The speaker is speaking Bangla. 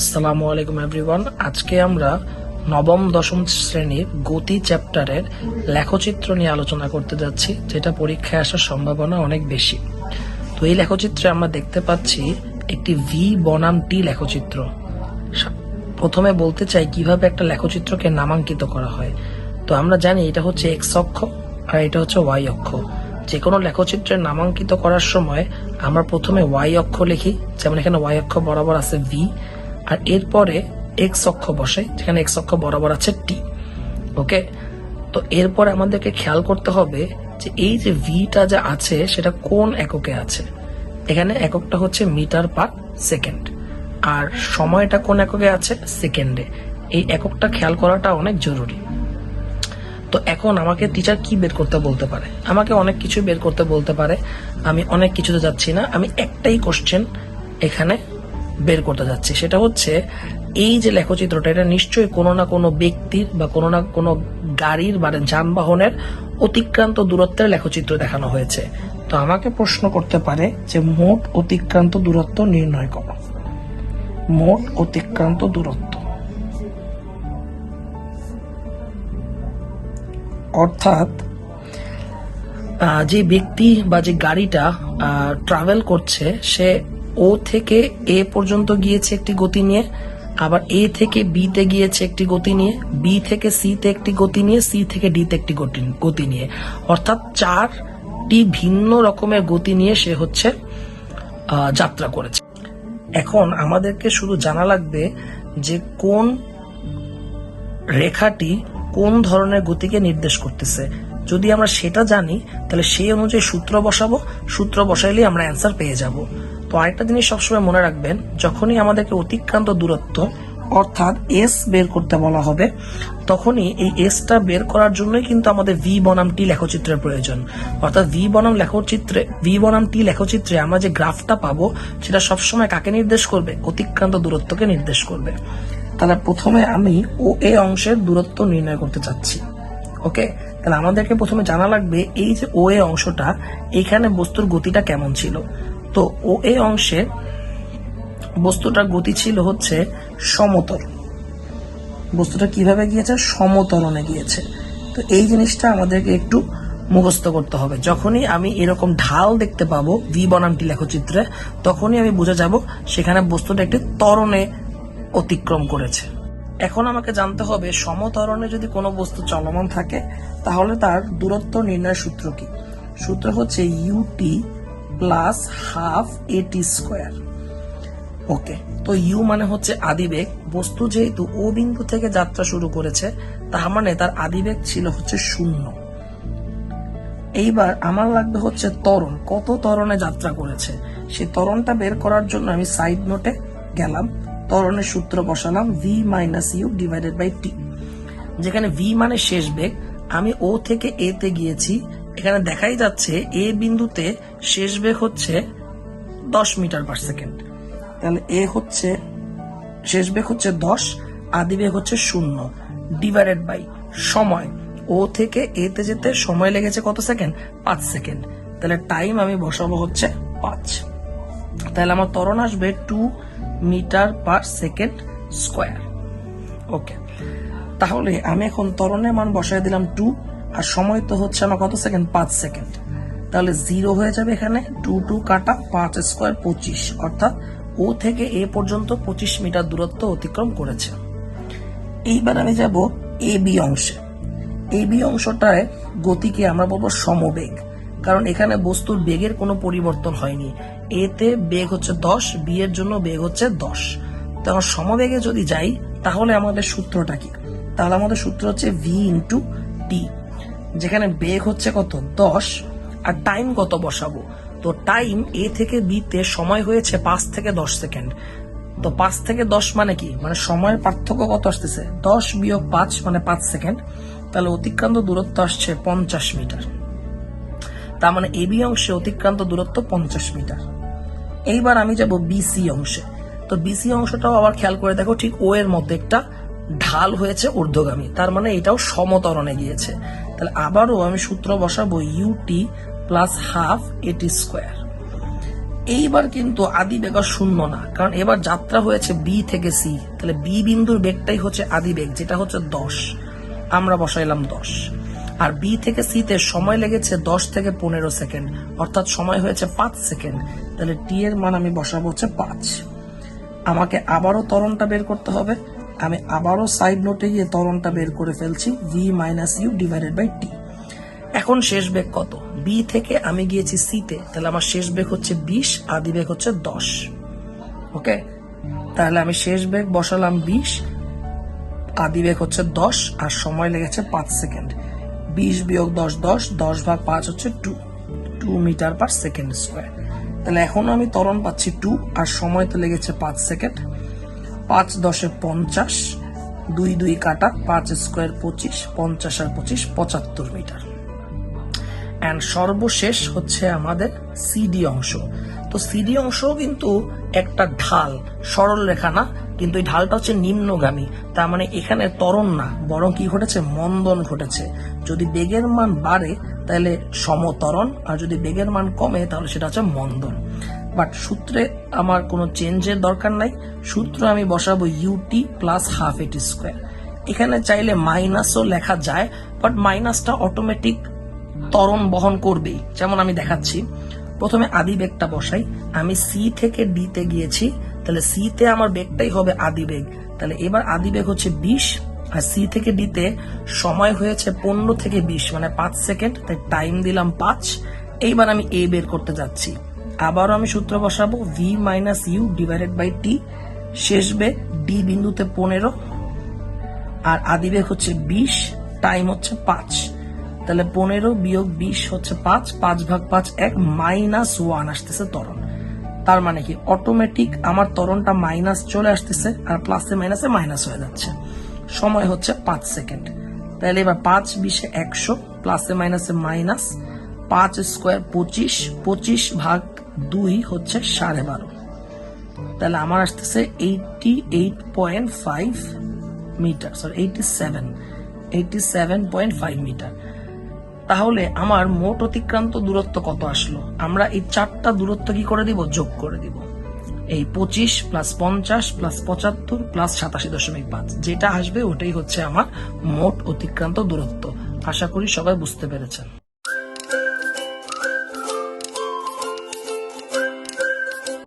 আসসালামু আলাইকুম এভরিওয়ান আজকে আমরা নবম, দশম শ্রেণির গতি চ্যাপ্টারের লেখচিত্র নিয়ে আলোচনা করতে যাচ্ছি, যেটা পরীক্ষায় আসার সম্ভাবনা অনেক বেশি। তো এই লেখচিত্রে আমরা দেখতে পাচ্ছি একটি ভি বনাম টি লেখচিত্র। প্রথমে বলতে চাই কীভাবে একটা লেখচিত্রকে নামাঙ্কিত করা হয়। তো আমরা জানি এটা হচ্ছে এক্স অক্ষ আর এটা হচ্ছে ওয়াই অক্ষ। যে কোনো লেখচিত্রের নামাঙ্কিত করার সময় আমরা প্রথমে ওয়াই অক্ষ লিখি, যেমন এখানে ওয়াই অক্ষ বরাবর আছে ভি আর এরপরে এক্স অক্ষ বসে, যেখানে এক্স অক্ষ বরাবর আছে টি ওকে তো এরপরে আমাদেরকে খেয়াল করতে হবে যে এই যে ভিটা যা আছে, সেটা কোন এককে আছে? এখানে এককটা হচ্ছে মিটার পার সেকেন্ড, আর সময়টা কোন এককে আছে? সেকেন্ডে। এই এককটা খেয়াল করাটা অনেক জরুরি। তো এখন আমাকে টিচার কি বের করতে বলতে পারে? আমাকে অনেক কিছু বের করতে বলতে পারে। আমি অনেক কিছুতে যাচ্ছি না। আমি একটাই কোশ্চেন এখানে বের করতে যাচ্ছি। সেটা হচ্ছে, এই যে লেখচিত্রটা, এটা নিশ্চয়ই কোনো না কোনো ব্যক্তির বা কোনো না কোনো গাড়ির বা যানবাহনের অতিক্রান্ত দূরত্বের লেখচিত্র দেখানো হয়েছে। তো আমাকে প্রশ্ন করতে পারে যে, মোট অতিক্রান্ত দূরত্ব নির্ণয় করো। মোট অতিক্রান্ত দূরত্ব। অর্থাৎ যে ব্যক্তি বা যে গাড়িটা ট্রাভেল করছে, সে ও থেকে এ পর্যন্ত গিয়েছে একটি গতি নিয়ে, আবার এ থেকে বি তে গিয়েছে একটি গতি নিয়ে, বি থেকে সি তে একটি গতি নিয়ে, সি থেকে ডি তে একটি গতি নিয়ে। অর্থাৎ চারটি ভিন্ন রকমের গতি নিয়ে সে হচ্ছে যাত্রা করেছে। এখন আমাদেরকে শুধু জানা লাগবে যে কোন রেখাটি কোন ধরনের গতিকে নির্দেশ করতেছে। যদি আমরা সেটা জানি, তাহলে সেই অনুযায়ী সূত্র বসাবো, সূত্র বসাইলেই আমরা অ্যান্সার পেয়ে যাব। তো আরেকটা জিনিস সবসময় মনে রাখবেন, যখনই আমাদেরকে অতিক্রান্ত দূরত্ব, অর্থাৎ এস বের করতে বলা হবে, তখনই এই এসটা বের করার জন্যই কিন্তু আমাদের ভি বনাম টি লেখচিত্রের প্রয়োজন। অর্থাৎ ভি বনাম লেখচিত্রে ভি বনাম টি লেখচিত্রে আমরা যে গ্রাফটা পাবো, সেটা সবসময় কাকে নির্দেশ করবে? অতিক্রান্ত দূরত্বকে নির্দেশ করবে। তাহলে প্রথমে আমি ও এ অংশের দূরত্ব নির্ণয় করতে চাচ্ছি। ওকে তাহলে আমাদেরকে প্রথমে জানা লাগবে এই যে ও এ অংশটা, এখানে বস্তুর গতিটা কেমন ছিল? তো ও এ অংশে বস্তুটার গতি ছিল হচ্ছে সমতল। বস্তুটা কীভাবে গিয়েছে? সমতলনে গিয়েছে। তো এই জিনিসটা আমাদেরকে একটু মুখস্থ করতে হবে। যখনই আমি এরকম ঢাল দেখতে পাবো ভি বনামটি লেখচিত্রে, তখনই আমি বুঝে যাব সেখানে বস্তুটা একটি ত্বরণে অতিক্রম করেছে। এখন আমাকে জানতে হবে, সমতরণে যদি কোনো বস্তু চলমান থাকে, তাহলে তার দূরত্ব নির্ণয়ের সূত্র কি? সূত্র হচ্ছে u t plus half a t square okay তো ইউ মানে হচ্ছে আদিবেগ। বস্তু যেহেতু ও বিন্দু থেকে যাত্রা শুরু করেছে, তার মানে তার আদিবেগ ছিল হচ্ছে শূন্য। এইবার আমার লাগবে হচ্ছে তরণ কত তরণে যাত্রা করেছে? সেই ত্বরণটা বের করার জন্য আমি সাইড নোটে গেলাম। তরণের সূত্র বসালাম v minus u divided by t যেখানে ভি মানে শেষ বেগ। আমি ও থেকে এতে গিয়েছি। এখানে দেখাই যাচ্ছে এ বিন্দুতে শেষ বেগ হচ্ছে দশ মিটার পার সেকেন্ড তাহলে এ হচ্ছে, শেষ বেগ হচ্ছে দশ, আদি বেগ হচ্ছে শূন্য ডিভাইডেড বাই সময়। ও থেকে এতে যেতে সময় লেগেছে কত সেকেন্ড পাঁচ সেকেন্ড তাহলে টাইম আমি বসাবো হচ্ছে পাঁচ। তাহলে আমার ত্বরণ আসবে two metre per second square okay. তাহলে আমি এখন ত্বরণের মান বসায় দিলাম টু আর সময় তো হচ্ছে আমার কত সেকেন্ড? পাঁচ সেকেন্ড। তাহলে জিরো হয়ে যাবে এখানে টু টু কাটা পাঁচ স্কোয়ার পঁচিশ। অর্থাৎ ও থেকে এ পর্যন্ত পঁচিশ মিটার দূরত্ব অতিক্রম করেছে। এইবার আমি যাব এ বি অংশে। এ বি অংশটায় গতিকে আমরা বলব সমবেগ। কারণ এখানে বস্তুর বেগের কোনো পরিবর্তন হয়নি। এতে বেগ হচ্ছে দশ বি এর জন্য বেগ হচ্ছে দশ। তখন সমবেগে যদি যাই, তাহলে আমাদের সূত্রটা কি? তাহলে আমাদের সূত্র হচ্ছে ভি ইন্টু টি যেখানে বেগ হচ্ছে কত? দশ। আর টাইম কত বসাবো? তো টাইম এ থেকে বি তে সময় হয়েছে পাঁচ থেকে দশ সেকেন্ড তো পাঁচ থেকে দশ মানে কি? মানে সময়ের পার্থক্য কত আসতেছে? দশ বিয়োগ পাঁচ মানে পাঁচ সেকেন্ড তাহলে অতিক্রান্ত দূরত্ব আসছে পঞ্চাশ মিটার। তার মানে এবি অংশে অতিক্রান্ত দূরত্ব পঞ্চাশ মিটার। এইবার আমি যাব বিসি অংশে। তো বিসি অংশটাও আবার খেয়াল করে দেখো, ঠিক ও এর মধ্যে একটা ঢাল হয়েছে ঊর্ধ্বগামী। তার মানে এটাও সমতরণে গিয়েছে। তাহলে আবারও আমি সূত্র বসাবো u t plus half a t square এইবার কিন্তু আদি বেগ শূন্য না, কারণ এবার যাত্রা হয়েছে বি থেকে সি তাহলে বি বিন্দুর বেগটাই হচ্ছে আদি বেগ, যেটা হচ্ছে দশ। আমরা বসাইলাম দশ। আর বি থেকে সি তে সময় লেগেছে দশ থেকে পনেরো সেকেন্ড, অর্থাৎ সময় হয়েছে পাঁচ সেকেন্ড। তাহলে টি এর মান আমি বসাবো হচ্ছে পাঁচ। আমাকে আবারও ত্বরণটা বের করতে হবে। আমি আবারও সাইড নোটে গিয়ে তরণটা বের করে ফেলছি v minus u divided by t এখন শেষ বেগ কত? বি থেকে আমি গিয়েছি সি তে, তাহলে আমার শেষ বেগ হচ্ছে বিশ, আদি বেগ হচ্ছে দশ। ওকে তাহলে আমি শেষ বেগ বসালাম বিশ, আদি বেগ হচ্ছে দশ, আর সময় লেগেছে পাঁচ সেকেন্ড বিশ বিয়োগ দশ দশ দশ ভাগ পাঁচ হচ্ছে two two metre per second square তাহলে এখনও আমি ত্বরণ পাচ্ছি টু আর সময় তো লেগেছে পাঁচ সেকেন্ড পাঁচ দশে পঞ্চাশ, দুই দুই কাটা, পাঁচ স্কোয়ার পঁচিশ, পঞ্চাশ আর পঁচিশ, পঁচাত্তর মিটার। অ্যান্ড সর্বশেষ হচ্ছে আমাদের সিডি অংশ। তো সিডি অংশ কিন্তু একটা ঢাল, সরল রেখা না, কিন্তু এই ঢালটা হচ্ছে নিম্নগামী। তার মানে এখানে তরণ না, বরং কি ঘটেছে? মন্দন ঘটেছে। যদি বেগের মান বাড়ে, তাহলে সমতরণ, আর যদি বেগের মান কমে, তাহলে সেটা হচ্ছে মন্দন। বাট সূত্রে আমার কোনো চেঞ্জের দরকার নাই। সূত্র আমি বসাবো u t plus half a t square এখানে চাইলে মাইনাসও লেখা যায় বাট মাইনাসটা অটোমেটিক ত্বরণ বহন করবেই, যেমন আমি দেখাচ্ছি। প্রথমে আদি বেগটা বসাই। আমি সি থেকে ডি তে গিয়েছি, তাহলে সি তে আমার বেগটাই হবে আদি বেগ। তাহলে এবার আদি বেগ হচ্ছে বিশ, আর সি থেকে ডি তে সময় হয়েছে পনেরো থেকে বিশ মানে পাঁচ সেকেন্ড, তাই টাইম দিলাম পাঁচ। এইবার আমি এ বের করতে যাচ্ছি। আবারও আমি সূত্র বসাবো v minus u divided by t শেষ বেগ ডি বিন্দুতে পনেরো, আর আদিবেগ হচ্ছে বিশ টাইম হচ্ছে পাঁচ। তাহলে পনেরো বিয়োগ বিশ হচ্ছে পাঁচ পাঁচ ভাগ পাঁচ এক মাইনাস ওয়ান আসতেছে তরণ তার মানে কি? অটোমেটিক আমার তরণটা মাইনাস চলে আসতেছে, আর প্লাসে মাইনাসে মাইনাস হয়ে যাচ্ছে। সময় হচ্ছে পাঁচ সেকেন্ড তাহলে এবার পাঁচ বিশে একশো প্লাসে মাইনাসে মাইনাস পাঁচ স্কোয়ার পঁচিশ পঁচিশ ভাগ দুই হচ্ছে সাড়ে বারো। তাহলে আমার আসতেছে eighty eight point five metre sorry eighty seven eighty seven point five metre তাহলে আমার মোট অতিক্রান্ত দূরত্ব কত আসলো? আমরা এই চারটা দূরত্ব কি করে দিব? যোগ করে দিব। এই পঁচিশ প্লাস পঞ্চাশ প্লাস পঁচাত্তর প্লাস সাতাশি দশমিক পাঁচ। যেটা আসবে ওটাই হচ্ছে আমার মোট অতিক্রান্ত দূরত্ব। আশা করি সবাই বুঝতে পেরেছেন।